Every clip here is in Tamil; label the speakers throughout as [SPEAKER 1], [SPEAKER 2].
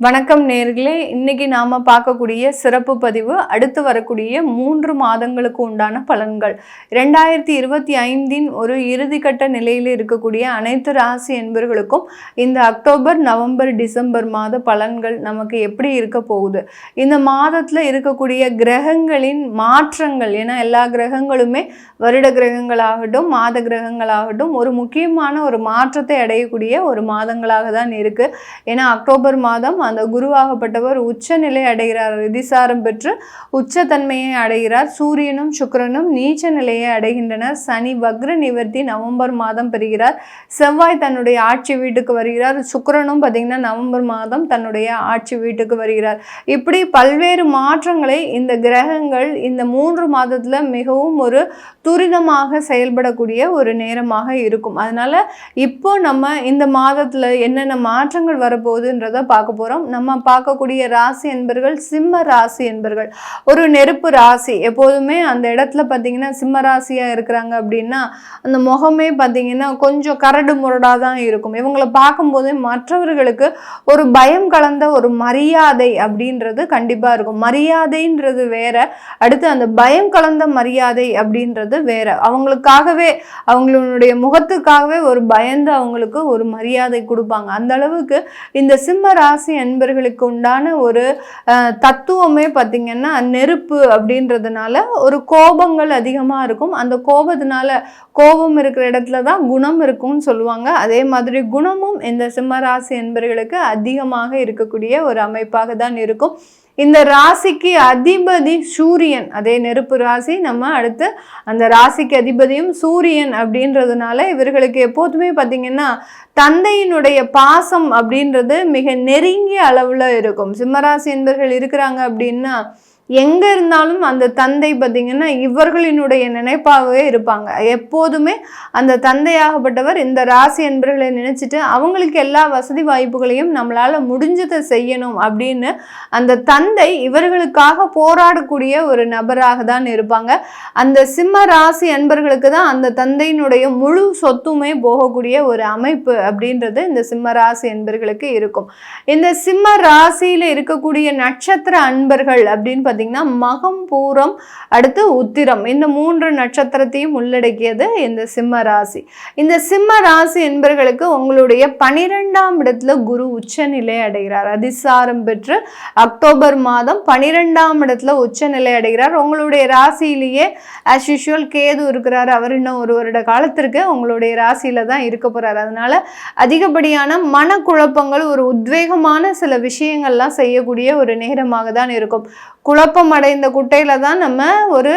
[SPEAKER 1] வணக்கம் நேர்களே. இன்னைக்கு நாம பார்க்கக்கூடிய சிறப்பு பதிவு அடுத்து வரக்கூடிய மூன்று மாதங்களுக்கு உண்டான பலன்கள். ரெண்டாயிரத்தி இருபத்தி ஐந்தின் ஒரு இறுதிக்கட்ட நிலையில் இருக்கக்கூடிய அனைத்து ராசி என்பர்களுக்கும் இந்த அக்டோபர் நவம்பர் டிசம்பர் மாத பலன்கள் நமக்கு எப்படி இருக்க போகுது? இந்த மாதத்தில் இருக்கக்கூடிய கிரகங்களின் மாற்றங்கள் ஏன்னா எல்லா கிரகங்களுமே வருட கிரகங்களாகட்டும் மாத கிரகங்களாகட்டும் ஒரு முக்கியமான ஒரு மாற்றத்தை அடையக்கூடிய ஒரு மாதங்களாக தான் இருக்குது ஏன்னா அக்டோபர் மாதம் அந்த குருவாகப்பட்டவர் உச்ச நிலை அடைகிறார் ரிதிசாரம் பெற்று உச்சத்தன்மையை அடைகிறார். சூரியனும் சுக்கரனும் நீச்ச நிலையை அடைகின்றனர். சனி வக்ர நிவர்த்தி நவம்பர் மாதம் பெறுகிறார். செவ்வாய் தன்னுடைய ஆட்சி வீட்டுக்கு வருகிறார். சுக்கரனும் பார்த்தீங்கன்னா நவம்பர் மாதம் தன்னுடைய ஆட்சி வீட்டுக்கு வருகிறார். இப்படி பல்வேறு மாற்றங்களை இந்த கிரகங்கள் இந்த மூன்று மாதத்தில் மிகவும் ஒரு துரிதமாக செயல்படக்கூடிய ஒரு நேரமாக இருக்கும். அதனால் இப்போ நம்ம இந்த மாதத்தில் என்னென்ன மாற்றங்கள் வரப்போகுதுன்றதை பார்க்க போகிறோம் போறோம் நம்ம பார்க்கக்கூடிய ராசி என்பர்கள் சிம்ம ராசி என்பர்கள். ஒரு நெருப்பு ராசி. எப்போதுமே அந்த இடத்துல பார்த்தீங்கன்னா சிம்ம ராசியாக இருக்கிறாங்க அப்படின்னா அந்த முகமே பார்த்தீங்கன்னா கொஞ்சம் கரடு முரடாக தான் இருக்கும். இவங்களை பார்க்கும்போது மற்றவர்களுக்கு ஒரு பயம் கலந்த ஒரு மரியாதை அப்படின்றது கண்டிப்பாக இருக்கும். மரியாதைன்றது வேற. அடுத்து அந்த பயம் கலந்த மரியாதை அப்படின்றது வேற. அவங்களுக்காகவே அவங்களுடைய முகத்துக்காகவே ஒரு பயந்து அவங்களுக்கு ஒரு மரியாதை கொடுப்பாங்க. அந்த அளவுக்கு இந்த சிம்ம ராசி நண்பர்களுக்கு உண்டான ஒரு தத்துவமே பார்த்தீங்கன்னா நெருப்பு அப்படின்றதுனால ஒரு கோபங்கள் அதிகமாக இருக்கும். அந்த கோபத்தினால கோபம் இருக்கிற இடத்துல தான் குணம் இருக்கும்னு சொல்லுவாங்க. அதே மாதிரி குணமும் இந்த சிம்மராசி என்பர்களுக்கு அதிகமாக இருக்கக்கூடிய ஒரு அமைப்பாக தான் இருக்கும். இந்த ராசிக்கு அதிபதி சூரியன். அதே நெருப்பு ராசி. நம்ம அடுத்து அந்த ராசிக்கு அதிபதியும் சூரியன் அப்படின்றதுனால இவர்களுக்கு எப்போதுமே பார்த்தீங்கன்னா தந்தையினுடைய பாசம் அப்படின்றது மிக நெருங்கிய அளவில் இருக்கும். சிம்மராசி என்பர்கள் இருக்கிறாங்க அப்படின்னா எங்கே இருந்தாலும் அந்த தந்தை பார்த்திங்கன்னா இவர்களினுடைய நினைப்பாகவே இருப்பாங்க. எப்போதுமே அந்த தந்தையாகப்பட்டவர் இந்த ராசி என்பர்களை நினச்சிட்டு அவங்களுக்கு எல்லா வசதி வாய்ப்புகளையும் நம்மளால் முடிஞ்சதை செய்யணும் அப்படின்னு அந்த தந்தை இவர்களுக்காக போராடக்கூடிய ஒரு நபராக தான் இருப்பாங்க. அந்த சிம்ம ராசி அன்பர்களுக்கு தான் அந்த தந்தையினுடைய முழு சொத்துமே போகக்கூடிய ஒரு அமைப்பு அப்படின்றது இந்த சிம்ம ராசி என்பர்களுக்கு இருக்கும். இந்த சிம்ம ராசியில் இருக்கக்கூடிய நட்சத்திர அன்பர்கள் அப்படின்னு பார்த்தீங்கன்னா மகம் பூரம் அடுத்து உத்திரம். இந்த மூன்று நட்சத்திரத்தையும் உள்ளடக்கியது இந்த சிம்ம ராசி. இந்த சிம்ம ராசி என்பர்களுக்கு உங்களுடைய பனிரெண்டாம் இடத்துல குரு உச்சநிலை அடைகிறார். அதிசாரம் பெற்று அக்டோபர் மாதம் பனிரெண்டாம் இடத்துல உச்சநிலை அடைகிறார். உங்களுடைய ராசியிலேயே ஆஸ் யூஷுவல் கேது இருக்கிறார். அவர் இன்னும் ஒரு வருட காலத்திற்கு உங்களுடைய ராசியில தான் இருக்க போறார். அதனால அதிகப்படியான மனக்குழப்பங்கள் ஒரு உத்வேகமான சில விஷயங்கள்லாம் செய்யக்கூடிய ஒரு நேரமாக தான் இருக்கும். குழப்ப குழப்பமடைந்த குட்டையில தான் நம்ம ஒரு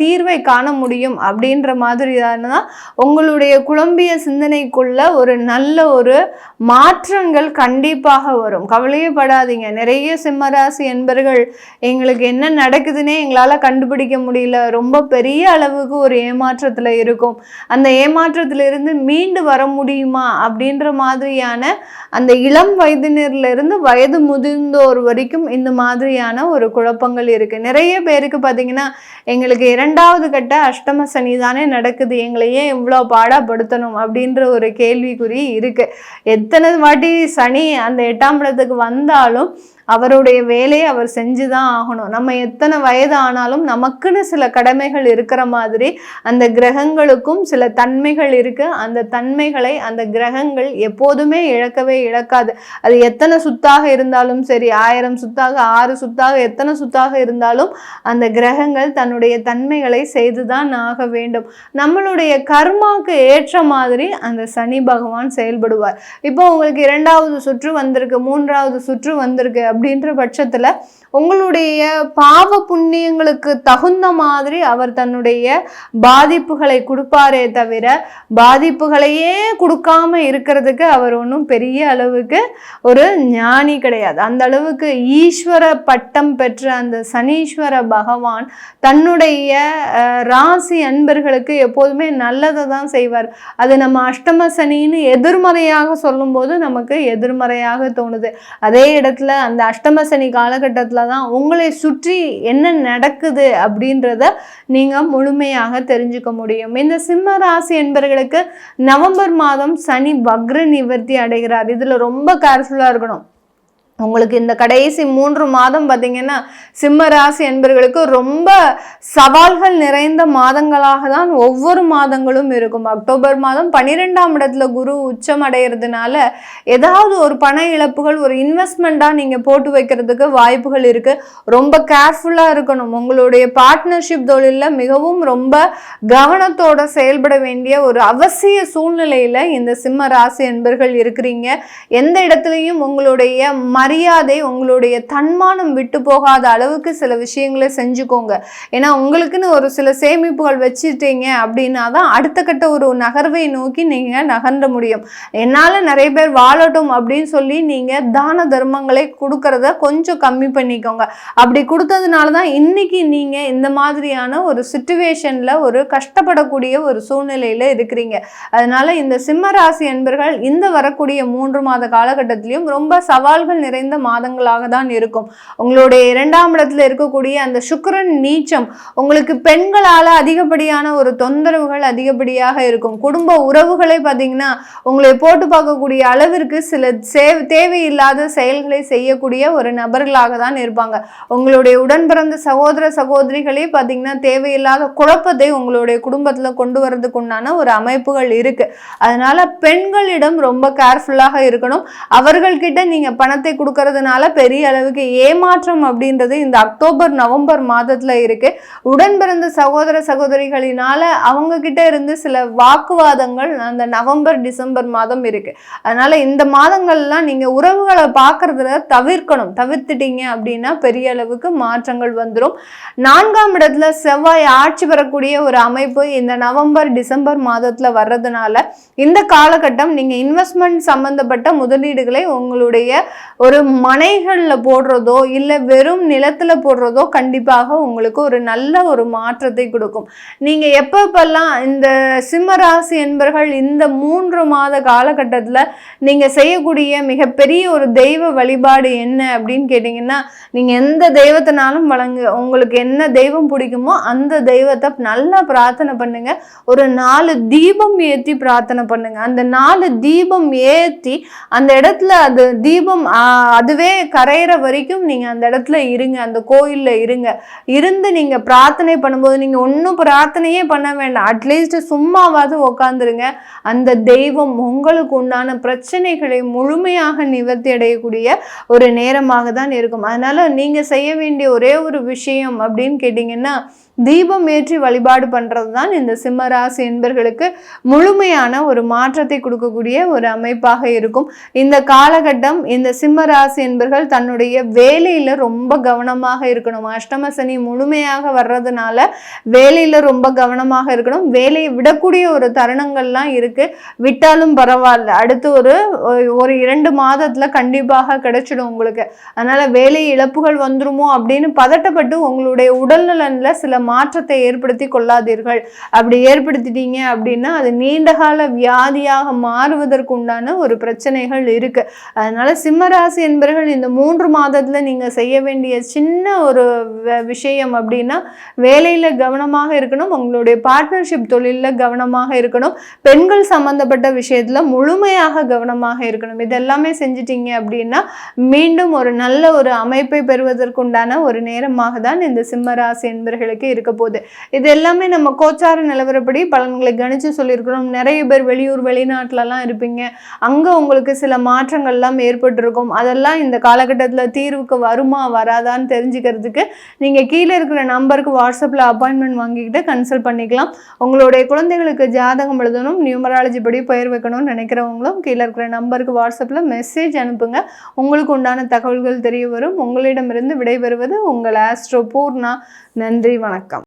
[SPEAKER 1] தீர்வை காண முடியும் அப்படின்ற மாதிரியான தான் உங்களுடைய குழம்பிய சிந்தனைக்குள்ள ஒரு நல்ல ஒரு மாற்றங்கள் கண்டிப்பாக வரும். கவலையப்படாதீங்க. நிறைய சிம்மராசி என்பர்கள் எங்களுக்கு என்ன நடக்குதுன்னே எங்களால் கண்டுபிடிக்க முடியல. ரொம்ப பெரிய அளவுக்கு ஒரு ஏமாற்றத்தில் இருக்கும். அந்த ஏமாற்றத்திலிருந்து மீண்டு வர முடியுமா அப்படின்ற மாதிரியான அந்த இளம் வயதினர்லருந்து வயது முதிர்ந்தோர் வரைக்கும் இந்த மாதிரியான ஒரு குழப்பங்கள் இருக்கு. நிறைய பேருக்கு பார்த்தீங்கன்னா எங்களுக்கு இரண்டாவது கட்ட அஷ்டம சனி தானே நடக்குது. எங்களை ஏன் இவ்வளோ பாடாப்படுத்தணும் அப்படின்ற ஒரு கேள்விக்குறி இருக்கு. எத்தனை வாட்டி சனி அந்த எட்டாம் இடத்துக்கு வந்தாலும் அவருடைய வேலையை அவர் செஞ்சு தான் ஆகணும். நம்ம எத்தனை வயது ஆனாலும் நமக்குன்னு சில கடமைகள் இருக்கிற மாதிரி அந்த கிரகங்களுக்கும் சில தன்மைகள் இருக்கு. அந்த தன்மைகளை அந்த கிரகங்கள் எப்போதுமே இழக்கவே இழக்காது. அது எத்தனை சுத்தாக இருந்தாலும் சரி ஆயிரம் சுத்தாக ஆறு சுத்தாக எத்தனை சுத்தாக இருந்தாலும் அந்த கிரகங்கள் தன்னுடைய தன்மைகளை செய்துதான் ஆக வேண்டும். நம்மளுடைய கர்மாக்கு ஏற்ற மாதிரி அந்த சனி பகவான் செயல்படுவார். இப்போ உங்களுக்கு இரண்டாவது சுற்று வந்திருக்கு மூன்றாவது சுற்று வந்திருக்கு அப்படின்ற பட்சத்தில் உங்களுடைய பாவ புண்ணியங்களுக்கு தகுந்த மாதிரி அவர் தன்னுடைய பாதிப்புகளை கொடுப்பாரே தவிர பாதிப்புகளையே கொடுக்காம இருக்கிறதுக்கு அவர் ஒன்றும் பெரிய அளவுக்கு ஒரு ஞானி கிடையாது. அந்த அளவுக்கு ஈஸ்வர பட்டம் பெற்ற அந்த சனீஸ்வர பகவான் தன்னுடைய ராசி அன்பர்களுக்கு எப்போதுமே நல்லதை தான் செய்வார். அது நம்ம அஷ்டம சனின்னு எதிர்மறையாக சொல்லும்போது நமக்கு எதிர்மறையாக தோணுது. அதே இடத்துல அந்த அஷ்டம சனி காலகட்டத்தில் தான் உங்களை சுற்றி என்ன நடக்குது அப்படின்றத நீங்கள் முழுமையாக தெரிஞ்சுக்க முடியும். இந்த சிம்ம ராசி என்பவர்களுக்கு நவம்பர் மாதம் சனி வக்ர நிவர்த்தி அடைகிறார். இதில் ரொம்ப கேர்ஃபுல்லாக இருக்கணும். உங்களுக்கு இந்த கடைசி மூன்று மாதம் பார்த்தீங்கன்னா சிம்ம ராசி என்பர்களுக்கு ரொம்ப சவால்கள் நிறைந்த மாதங்களாக தான் ஒவ்வொரு மாதங்களும் இருக்கும். அக்டோபர் மாதம் பன்னிரெண்டாம் இடத்துல குரு உச்சம் அடைகிறதுனால ஏதாவது ஒரு பண இழப்புகள் ஒரு இன்வெஸ்ட்மெண்ட்டாக நீங்கள் போட்டு வைக்கிறதுக்கு வாய்ப்புகள் இருக்குது ரொம்ப கேர்ஃபுல்லாக இருக்கணும். உங்களுடைய பார்ட்னர்ஷிப் தொழிலில் மிகவும் ரொம்ப கவனத்தோட செயல்பட வேண்டிய ஒரு அவசிய சூழ்நிலையில் இந்த சிம்ம ராசி என்பர்கள் இருக்கிறீங்க. எந்த இடத்துலையும் உங்களுடைய மரியாதை உங்களுடைய தன்மானம் விட்டு போகாத அளவுக்கு சில விஷயங்களை செஞ்சுக்கோங்க. ஏன்னா உங்களுக்குன்னு ஒரு சில சேமிப்புகள் வச்சுட்டீங்க அப்படின்னா தான் அடுத்த கட்ட ஒரு நகர்வை நோக்கி நீங்கள் நகர்ந்த முடியும். என்னால் நிறைய பேர் வாழட்டும் அப்படின்னு சொல்லி நீங்கள் தான தர்மங்களை கொடுக்கறத கொஞ்சம் கம்மி பண்ணிக்கோங்க. அப்படி கொடுத்ததுனால தான் இன்னைக்கு நீங்கள் இந்த மாதிரியான ஒரு சுச்சுவேஷனில் ஒரு கஷ்டப்படக்கூடிய ஒரு சூழ்நிலையில் இருக்கிறீங்க. அதனால் இந்த சிம்மராசி என்பர்கள் இந்த வரக்கூடிய மூன்று மாத காலகட்டத்திலையும் ரொம்ப சவால்கள் நிறைந்த மாதங்களாக தான் இருக்கும். உங்களுடைய இரண்டாம் இடத்துல இருக்கக்கூடிய அந்த சுக்கரன் நீச்சம் உங்களுக்கு பெண்களால் அதிகப்படியான ஒரு தொந்தரவுகள் அதிகப்படியாக இருக்கும். குடும்ப உறவுகளை பார்த்தீங்கன்னா உங்களை போட்டு பார்க்கக்கூடிய அளவிற்கு சில தேவையில்லாத செயல்களை செய்யக்கூடிய ஒரு நபர்களாக தான் இருப்பாங்க. உங்களுடைய உடன் பிறந்த சகோதர சகோதரிகளே பார்த்தீங்கன்னா தேவையில்லாத குழப்பத்தை உங்களுடைய குடும்பத்தில் கொண்டு வரதுக்கு உண்டான ஒரு அமைப்புகள் இருக்கு. அதனால பெண்களிடம் ரொம்ப கேர்ஃபுல்லாக இருக்கணும். அவர்கள்கிட்ட நீங்க பணத்தை கொடுக்கறதுனால பெரிய அளவுக்கு ஏமாற்றம் அப்படின்றது இந்த அக்டோபர் நவம்பர் மாதத்தில் இருக்குது உடன் பிறந்த சகோதர சகோதரிகளினால் அவங்கக்கிட்ட இருந்து சில வாக்குவாதங்கள் அந்த நவம்பர் டிசம்பர் மாதம் இருக்குது அதனால் இந்த மாதங்கள்லாம் நீங்கள் உறவுகளை பார்க்குறதுல தவிர்க்கணும். தவிர்த்துட்டீங்க அப்படின்னா பெரிய அளவுக்கு மாற்றங்கள் வந்துடும் நான்காம் இடத்துல செவ்வாய் ஆட்சி பெறக்கூடிய ஒரு அமைப்பு இந்த நவம்பர் டிசம்பர் மாதத்தில் வர்றதுனால இந்த காலகட்டம் நீங்கள் இன்வெஸ்ட்மெண்ட் சம்மந்தப்பட்ட முதலீடுகளை உங்களுடைய ஒரு ஒரு மனைகளில் போடுறதோ இல்லை வெறும் நிலத்தில் போடுறதோ கண்டிப்பாக உங்களுக்கு ஒரு நல்ல ஒரு மாற்றத்தை கொடுக்கும். நீங்கள் எப்பப்பெல்லாம் இந்த சிம்மராசி என்பர்கள் இந்த மூன்று மாத காலகட்டத்தில் நீங்கள் செய்யக்கூடிய மிகப்பெரிய ஒரு தெய்வ வழிபாடு என்ன அப்படின்னு கேட்டிங்கன்னா நீங்கள் எந்த தெய்வத்தினாலும் வழங்கு உங்களுக்கு என்ன தெய்வம் பிடிக்குமோ அந்த தெய்வத்தை நல்லா பிரார்த்தனை பண்ணுங்கள் ஒரு நாலு தீபம் ஏற்றி பிரார்த்தனை பண்ணுங்கள் அந்த நாலு தீபம் ஏற்றி அந்த இடத்துல அது தீபம் அதுவே கரையிற வரைக்கும் நீங்கள் அந்த இடத்துல இருங்க அந்த கோயிலில் இருங்க. இருந்து நீங்கள் பிரார்த்தனை பண்ணும்போது நீங்கள் ஒன்றும் பிரார்த்தனையே பண்ண வேண்டாம். அட்லீஸ்ட் சும்மாவாவது உக்காந்துருங்க. அந்த தெய்வம் உங்களுக்கு உண்டான பிரச்சனைகளை முழுமையாக நிவர்த்தி அடையக்கூடிய ஒரு நேரமாக தான் இருக்கும். அதனால் நீங்கள் செய்ய வேண்டிய ஒரே ஒரு விஷயம் அப்படின்னு கேட்டிங்கன்னா தீபம் ஏற்றி வழிபாடு பண்ணுறது தான் இந்த சிம்மராசி என்பர்களுக்கு முழுமையான ஒரு மாற்றத்தை கொடுக்கக்கூடிய ஒரு அமைப்பாக இருக்கும். இந்த காலகட்டம் இந்த ராசி என்பர்கள் தன்னுடைய வேலையில் ரொம்ப கவனமாக இருக்கணும். அஷ்டம சனி முழுமையாக வர்றதுனால வேலையில் ரொம்ப கவனமாக இருக்கணும். வேலையை விடக்கூடிய ஒரு தருணங்கள்லாம் இருக்குது விட்டாலும் பரவாயில்ல. அடுத்து ஒரு ஒரு இரண்டு மாதத்தில் கண்டிப்பாக கிடைச்சிடும் உங்களுக்கு. அதனால் வேலை இழப்புகள் வந்துருமோ அப்படின்னு பதட்டப்பட்டு உங்களுடைய உடல்நலனில் சில மாற்றத்தை ஏற்படுத்தி கொள்ளாதீர்கள். அப்படி ஏற்படுத்திட்டீங்க அப்படின்னா அது நீண்டகால வியாதியாக மாறுவதற்கு உண்டான ஒரு பிரச்சனைகள் இருக்கு. அதனால சிம்மராசி என்பவர்கள் இந்த மூன்று மாதத்தில் நீங்கள் செய்ய வேண்டிய சின்ன ஒரு விஷயம் அப்படின்னா வேலையில் கவனமாக இருக்கணும் உங்களுடைய பார்ட்னர்ஷிப் தொழிலில் கவனமாக இருக்கணும் பெண்கள் சம்பந்தப்பட்ட விஷயத்தில் முழுமையாக கவனமாக இருக்கணும். இதெல்லாமே செஞ்சிட்டீங்க அப்படின்னா மீண்டும் ஒரு நல்ல ஒரு அமைப்பை பெறுவதற்குண்டான ஒரு நேரமாக தான் இந்த சிம்மராசி என்பர்களுக்கு இருக்க போகுது. இது எல்லாமே நம்ம கோச்சார நிலவரப்படி பலன்களை கணிச்சு சொல்லியிருக்கிறோம். நிறைய பேர் வெளியூர் வெளிநாட்டிலலாம் இருப்பீங்க. அங்கே உங்களுக்கு சில மாற்றங்கள்லாம் ஏற்பட்டிருக்கும். அதெல்லாம் இந்த காலகட்டத்தில் தீர்வுக்கு வருமா வராதான்னு தெரிஞ்சுக்கிறதுக்கு நீங்கள் கீழே இருக்கிற நம்பருக்கு வாட்ஸ்அப்பில் அப்பாயின்மெண்ட் வாங்கிக்கிட்டு கன்சல்ட் பண்ணிக்கலாம். உங்களுடைய குழந்தைகளுக்கு ஜாதகம் எழுதணும் நியூமராலஜி படி பெயர் வைக்கணும்னு நினைக்கிறவங்களும் கீழே இருக்கிற நம்பருக்கு வாட்ஸ்அப்பில் மெசேஜ் அனுப்புங்க. உங்களுக்கு உண்டான தகவல்கள் தெரிய வரும். உங்களிடமிருந்து விடைபெறுவது உங்கள் ஆஸ்ட்ரோ பூர்ணா. நன்றி வணக்கம்.